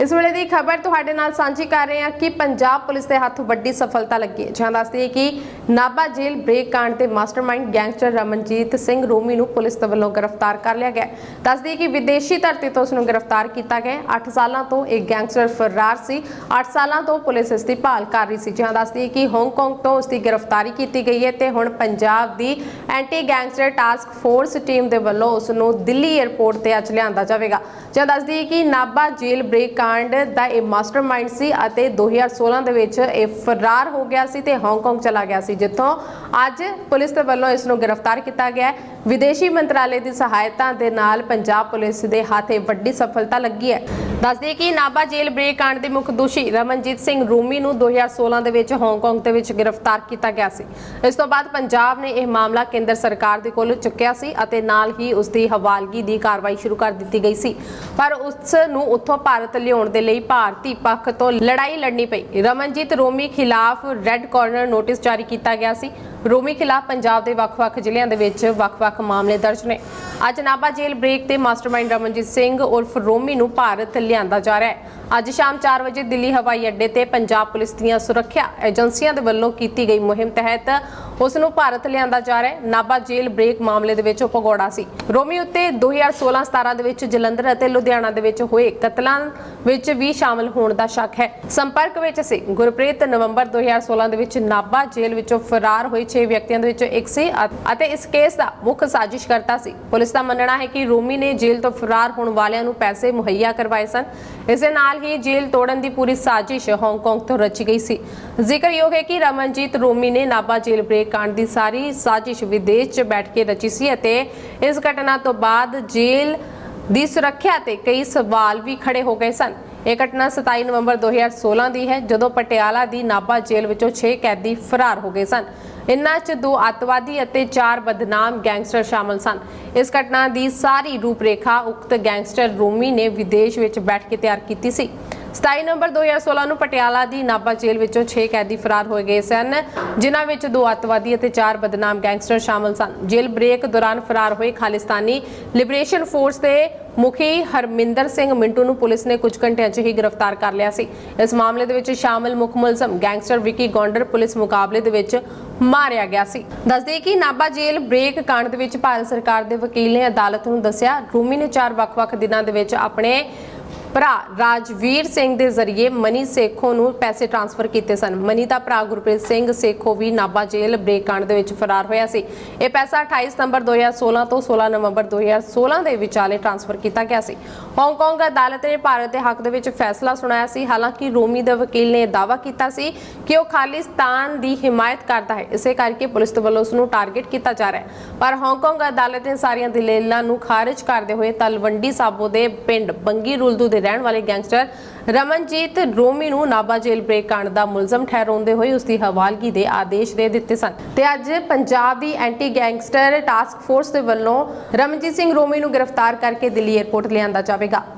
ਇਸ ਵੇਲੇ ਦੀ ਖਬਰ ਤੁਹਾਡੇ ਨਾਲ ਸਾਂਝੀ ਕਰ ਰਹੇ ਹਾਂ ਕਿ ਪੰਜਾਬ ਪੁਲਿਸ ਦੇ ਹੱਥ ਵੱਡੀ ਸਫਲਤਾ ਲੱਗੀ ਹੈ। ਜਾਂ ਦੱਸਦੀ ਹੈ ਕਿ ਨਾਭਾ ਜੇਲ੍ਹ ਬ੍ਰੇਕ ਕਾਂਡ ਦੇ ਮਾਸਟਰਮਾਈਂਡ ਗੈਂਗਸਟਰ ਰਮਨਜੀਤ ਸਿੰਘ ਰੋਮੀ ਨੂੰ ਪੁਲਿਸ ਦੇ ਵੱਲੋਂ ਗ੍ਰਿਫਤਾਰ ਕਰ ਲਿਆ ਗਿਆ ਦੱਸਦੀ ਹੈ ਕਿ ਵਿਦੇਸ਼ੀ ਧਰਤੀ ਤੋਂ ਉਸ ਨੂੰ ਗ੍ਰਿਫਤਾਰ ਕੀਤਾ ਗਿਆ 8 ਸਾਲਾਂ ਤੋਂ ਇਹ ਗੈਂਗਸਟਰ ਫਰਾਰ ਸੀ। 8 ਸਾਲਾਂ ਤੋਂ ਪੁਲਿਸ ਇਸ ਦੀ ਭਾਲ ਕਰ ਰਹੀ ਸੀ। ਜਾਂ ਦੱਸਦੀ ਹੈ ਕਿ ਹਾਂਗਕਾਂਗ ਤੋਂ ਉਸ ਦੀ ਗ੍ਰਿਫਤਾਰੀ ਕੀਤੀ ਗਈ ਹੈ ਤੇ ਹੁਣ ਪੰਜਾਬ ਦੀ anti gangster task force team ਦੇ ਵੱਲੋਂ ਉਸ ਨੂੰ ਦਿੱਲੀ 에ਅਰਪੋਰਟ ਤੇ ਅੱਜ ਲਿਆਂਦਾ ਜਾਵੇਗਾ। ਜਾਂ ਦੱਸਦੀ ਹੈ ਕਿ ਨਾਭਾ ਜੇਲ੍ਹ ਬ੍ਰੇਕ ਕਾਂਡ ਦਾ ਇਹ ਮਾਸਟਰਮਾਈਂਡ ਸੀ ਅਤੇ 2016 ਦੇ ਵਿੱਚ ਇਹ ਫਰਾਰ ਹੋ ਗਿਆ ਸੀ ਤੇ ਹਾਂਗਕਾਂਗ ਚਲਾ ਗਿਆ ਸੀ, ਜਿੱਥੋਂ ਅੱਜ ਪੁਲਿਸ ਦੇ ਵੱਲੋਂ ਇਸ ਨੂੰ ਗ੍ਰਿਫਤਾਰ ਕੀਤਾ ਗਿਆ ਹੈ। ਵਿਦੇਸ਼ੀ ਮੰਤਰਾਲੇ ਦੀ ਸਹਾਇਤਾ ਦੇ ਨਾਲ ਪੰਜਾਬ ਪੁਲਿਸ ਦੇ ਹੱਥ ਵੱਡੀ ਸਫਲਤਾ ਲੱਗੀ ਹੈ। ਦੱਸਦੇ ਕਿ ਨਾਭਾ ਜੇਲ੍ਹ ਬ੍ਰੇਕ ਕਾਂਡ ਦੇ ਮੁੱਖ ਦੋਸ਼ੀ ਰਮਨਜੀਤ ਸਿੰਘ ਰੂਮੀ ਨੂੰ 2016 ਦੇ ਵਿੱਚ ਹਾਂਗਕਾਂਗ ਦੇ ਵਿੱਚ ਗ੍ਰਿਫਤਾਰ ਕੀਤਾ ਗਿਆ ਸੀ। ਇਸ ਤੋਂ ਬਾਅਦ ਪੰਜਾਬ ਨੇ ਇਹ ਮਾਮਲਾ ਕੇਂਦਰ ਸਰਕਾਰ ਦੇ ਕੋਲ ਚੁੱਕਿਆ ਸੀ ਅਤੇ ਨਾਲ ਹੀ ਉਸ ਦੀ ਹਵਾਲਗੀ ਦੀ ਕਾਰਵਾਈ ਸ਼ੁਰੂ ਕਰ ਦਿੱਤੀ ਗਈ ਸੀ। ਪਰ ਉਸ ਨੂੰ ਉੱਥੋਂ ਭਾਰਤ ਲਿਓ ਲਿਆਉਣ ਦੇ ਲਈ ਭਾਰਤੀ ਪੱਖ ਤੋਂ ਲੜਾਈ ਲੜਨੀ ਪਈ। ਰਮਨਜੀਤ ਰੋਮੀ ਖਿਲਾਫ ਰੈੱਡ ਕਾਰਨਰ ਨੋਟਿਸ ਜਾਰੀ ਕੀਤਾ ਗਿਆ ਸੀ। ਰੋਮੀ ਖਿਲਾਫ ਪੰਜਾਬ ਦੇ ਵੱਖ-ਵੱਖ ਜ਼ਿਲ੍ਹਿਆਂ ਦੇ ਵਿੱਚ ਵੱਖ-ਵੱਖ ਮਾਮਲੇ ਦਰਜ ਨੇ। ਅੱਜ ਨਾਭਾ ਜੇਲ੍ਹ ਬ੍ਰੇਕ ਤੇ ਮਾਸਟਰਮਾਈਂਡ ਰਮਨਜੀਤ ਸਿੰਘ ਉਰਫ ਰੋਮੀ ਨੂੰ ਭਾਰਤ ਲਿਆਂਦਾ ਜਾ ਰਿਹਾ ਹੈ। ਅੱਜ ਸ਼ਾਮ 4 ਵਜੇ ਦਿੱਲੀ ਹਵਾਈ ਅੱਡੇ ਤੇ ਪੰਜਾਬ ਪੁਲਿਸ ਦੀਆਂ ਸੁਰੱਖਿਆ ਏਜੰਸੀਆਂ ਦੇ ਵੱਲੋਂ ਕੀਤੀ ਗਈ ਮੁਹਿੰਮ ਤਹਿਤ ਉਸ ਨੂੰ ਭਾਰਤ ਲਿਆਂਦਾ ਜਾ ਰਿਹਾ ਹੈ। ਨਾਭਾ ਜੇਲ੍ਹ ਬ੍ਰੇਕ ਮਾਮਲੇ ਦੇ ਵਿੱਚ ਉਹ ਭਗੌੜਾ ਸੀ। ਰੋਮੀ ਉੱਤੇ 2016-17 ਦੇ ਵਿੱਚ ਜਲੰਧਰ ਅਤੇ ਲੁਧਿਆਣਾ ਦੇ ਵਿੱਚ ਹੋਏ ਕਤਲਾਂ ਵਿੱਚ ਵੀ ਸ਼ਾਮਲ ਹੋਣ ਦਾ ਸ਼ੱਕ ਹੈ। ਸੰਪਰਕ ਵਿੱਚ ਸੀ। ਗੁਰਪ੍ਰੀਤ ਨਵੰਬਰ 2016 ਦੇ ਵਿੱਚ ਨਾਭਾ ਜੇਲ੍ਹ ਵਿੱਚੋਂ ਫਰਾਰ ਹੋਏ 6 ਵਿਅਕਤੀਆਂ ਦੇ ਵਿੱਚੋਂ ਇੱਕ ਸੀ ਅਤੇ ਇਸ ਕੇਸ ਦਾ ਮੁੱਖ ਸਾਜ਼ਿਸ਼ ਕਰਤਾ ਸੀ। ਪੁਲਿਸ ਦਾ ਮੰਨਣਾ ਹੈ ਕਿ ਰੋਮੀ ਨੇ ਜੇਲ੍ਹ ਤੋਂ ਫਰਾਰ ਹੋਣ ਵਾਲਿਆਂ ਨੂੰ ਪੈਸੇ ਮੁਹੱਈਆ ਕਰਵਾਏ ਸਨ। ਇਸ ਦੇ ਨਾਲ ਹੀ ਜੇਲ੍ਹ ਤੋੜਨ ਦੀ ਪੂਰੀ ਸਾਜ਼ਿਸ਼ ਹਾਂਗਕਾਂਗ ਤੋਂ ਰਚੀ ਗਈ ਸੀ। ਜ਼ਿਕਰਯੋਗ ਹੈ ਕਿ ਰਮਨਜੀਤ ਰੋਮੀ ਨੇ ਨਾਭਾ ਜੇਲ੍ਹ ਬ੍ਰੇਕ ਕਾਂਡ ਦੀ ਸਾਰੀ ਸਾਜ਼ਿਸ਼ ਵਿਦੇਸ਼ 'ਚ ਬੈਠ ਕੇ ਰਚੀ ਸੀ ਅਤੇ ਇਸ ਘਟਨਾ ਤੋਂ ਬਾਅਦ ਜੇਲ੍ਹ ਦੀ ਸੁਰੱਖਿਆ ਤੇ ਕਈ ਸਵਾਲ ਵੀ ਖੜੇ ਹੋ ਗਏ ਸਨ। ਇਹ ਘਟਨਾ 27 ਨਵੰਬਰ 2016 ਦੀ ਹੈ, ਜਦੋਂ ਪਟਿਆਲਾ ਦੀ ਨਾਭਾ ਜੇਲ੍ਹ ਵਿੱਚੋਂ 6 ਕੈਦੀ ਫਰਾਰ ਹੋ ਗਏ ਸਨ। ਇਨ੍ਹਾਂ 'ਚ ਦੋ ਅੱਤਵਾਦੀ ਅਤੇ ਚਾਰ ਬਦਨਾਮ ਗੈਂਗਸਟਰ ਸ਼ਾਮਲ ਸਨ। ਇਸ ਘਟਨਾ ਦੀ ਸਾਰੀ ਰੂਪਰੇਖਾ ਉਕਤ ਗੈਂਗਸਟਰ ਰੋਮੀ ਨੇ ਵਿਦੇਸ਼ ਵਿੱਚ ਬੈਠ ਕੇ ਤਿਆਰ ਕੀਤੀ ਸੀ। 27 ਨਵੰਬਰ 2016 ਨੂੰ ਪਟਿਆਲਾ ਦੀ ਨਾਭਾ ਜੇਲ੍ਹ ਵਿੱਚੋਂ 6 ਕੈਦੀ ਫਰਾਰ ਹੋਏ ਗਏ ਸਨ, ਜਿਨ੍ਹਾਂ ਵਿੱਚ ਦੋ ਅੱਤਵਾਦੀ ਅਤੇ ਚਾਰ ਬਦਨਾਮ ਗੈਂਗਸਟਰ ਸ਼ਾਮਲ ਸਨ। ਜੇਲ੍ਹ ਬ੍ਰੇਕ ਦੌਰਾਨ ਫਰਾਰ ਹੋਏ ਖਾਲਿਸਤਾਨੀ ਲਿਬਰੇਸ਼ਨ ਫੋਰਸ ਦੇ ਮੁਖੀ ਹਰਮਿੰਦਰ ਸਿੰਘ ਮਿੰਟੂ ਨੂੰ ਪੁਲਿਸ ਨੇ ਕੁਝ ਘੰਟਿਆਂ 'ਚ ਹੀ ਗ੍ਰਿਫਤਾਰ ਕਰ ਲਿਆ ਸੀ। ਇਸ ਮਾਮਲੇ ਦੇ ਵਿੱਚ ਸ਼ਾਮਲ ਮੁੱਖ ਮੁਲਜ਼ਮ ਗੈਂਗਸਟਰ ਵਿਕੀ ਗੌਂਡਰ ਪੁਲਿਸ ਮੁਕਾਬਲੇ ਦੇ ਵਿੱਚ ਮਾਰਿਆ ਗਿਆ ਸੀ। ਦੱਸਦੇ ਕਿ ਨਾਭਾ ਜੇਲ੍ਹ ਬ੍ਰੇਕ ਕਾਂਡ ਦੇ ਵਿੱਚ ਭਾਰਤ ਸਰਕਾਰ ਦੇ ਵਕੀਲ ਨੇ ਅਦਾਲਤ ਨੂੰ ਦੱਸਿਆ, ਰੂਮੀ ਨੇ ਚਾਰ ਵੱਖ-ਵੱਖ ਦਿਨਾਂ ਦੇ ਵਿੱਚ ਆਪਣੇ ਭਰਾ ਰਾਜਵੀਰ ਸਿੰਘ ਦੇ ਜ਼ਰੀਏ ਮਨੀ ਸੇਖੋ ਨੂੰ ਪੈਸੇ ਟ੍ਰਾਂਸਫਰ ਕੀਤੇ ਸਨ। ਮਨੀ ਦਾ ਭਰਾ ਗੁਰਪ੍ਰੀਤ ਸਿੰਘ ਸੇਖੋ ਵੀ ਨਾਭਾ ਜੇਲ੍ਹ ਬ੍ਰੇਕ ਕਾਂਡ ਦੇ ਵਿੱਚ ਫਰਾਰ ਹੋਇਆ ਸੀ। ਇਹ ਪੈਸਾ 28 ਸਤੰਬਰ 2016 ਤੋਂ 16 ਨਵੰਬਰ 2016 ਦੇ ਵਿਚਾਲੇ ਟ੍ਰਾਂਸਫਰ ਕੀਤਾ ਗਿਆ ਸੀ। ਹਾਂਗਕਾਂਗ ਅਦਾਲਤ ਨੇ ਭਾਰਤ ਦੇ ਹੱਕ ਦੇ ਵਿੱਚ ਫੈਸਲਾ ਸੁਣਾਇਆ ਸੀ। ਹਾਲਾਂਕਿ ਰੋਮੀ ਦੇ ਵਕੀਲ ਨੇ ਦਾਅਵਾ ਕੀਤਾ ਸੀ ਕਿ ਉਹ ਖਾਲਿਸਤਾਨ ਦੀ ਹਿਮਾਇਤ ਕਰਦਾ ਹੈ। ਇਸੇ ਕਰਕੇ ਪੁਲਿਸ ਦੇ ਵੱਲੋਂ ਉਸ ਨੂੰ ਟਾਰਗੇਟ ਕੀਤਾ ਜਾ ਰਿਹਾ ਹੈ। ਪਰ ਹਾਂਗਕਾਂਗ ਅਦਾਲਤ ਨੇ ਸਾਰੀਆਂ ਦਲੀਲਾਂ ਨੂੰ ਖਾਰਜ ਕਰਦੇ ਹੋਏ ਤਲਵੰਡੀ ਸਾਬੋ ਦੇ ਪਿੰਡ ਬੰਗੀ ਰੁਲਦੂ ਦੇ ਰਹਿਣ ਵਾਲੇ ਗੈਂਗਸਟਰ ਰਮਨਜੀਤ ਰੋਮੀ ਨੂੰ ਨਾਭਾ ਜੇਲ੍ਹ ਬ੍ਰੇਕ ਕਾਂਡ ਦਾ ਮੁਲਜ਼ਮ ਠਹਿਰਾਉਂਦੇ ਹੋਏ ਉਸ ਦੀ ਹਵਾਲਗੀ ਦੇ ਆਦੇਸ਼ ਦੇ ਦਿੱਤੇ ਸਨ। ਤੇ ਅੱਜ ਪੰਜਾਬ ਦੀ ਐਂਟੀ ਗੈਂਗਸਟਰ ਟਾਸਕ ਫੋਰਸ ਦੇ ਵੱਲੋਂ ਰਮਨਜੀਤ ਸਿੰਘ ਰੋਮੀ ਨੂੰ ਗ੍ਰਿਫਤਾਰ ਕਰਕੇ ਦਿੱਲੀ 에ਅਰਪੋਰਟ ਲਿਆਂਦਾ ਜਾਵੇਗਾ।